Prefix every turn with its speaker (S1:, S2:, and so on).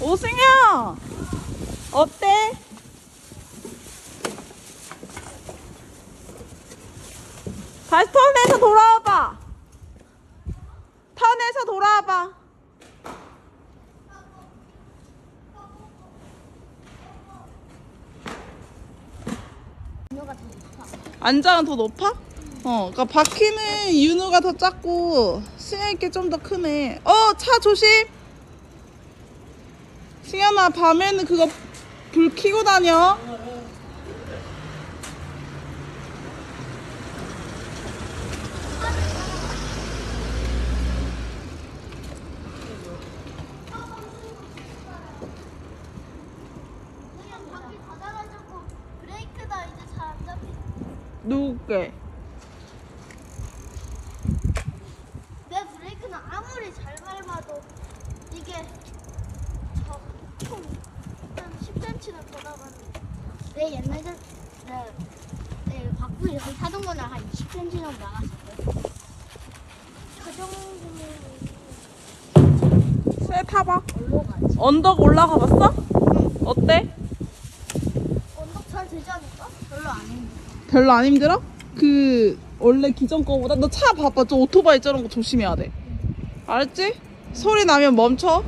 S1: 오승현 어때? 다시 턴에서 돌아와봐 턴에서 돌아와봐. 안장은 더 높아? 어, 그러니까 바퀴는 윤우가 더 작고 승현이께 좀더 크네. 어, 차 조심. 승현아, 밤에는 그거 불 켜고 다녀. 누구게?
S2: 내 브레이크는 아무리 잘 밟아도 이게 저한 10cm는 더 나가는. 내 옛날에 내, 내 바퀴 여기 타던 거는 한 20cm 정도 정도면
S1: 새 타봐.
S2: 얼로 가지.
S1: 언덕 올라가 봤어? 어때?
S2: 언덕 잘 되지 않을까? 별로 안 힘들어.
S1: 별로 안 힘들어? 그 원래 기존 거보다 너 차 봐봐. 저 오토바이 저런 거 조심해야 돼. 알았지? 소리 나면 멈춰.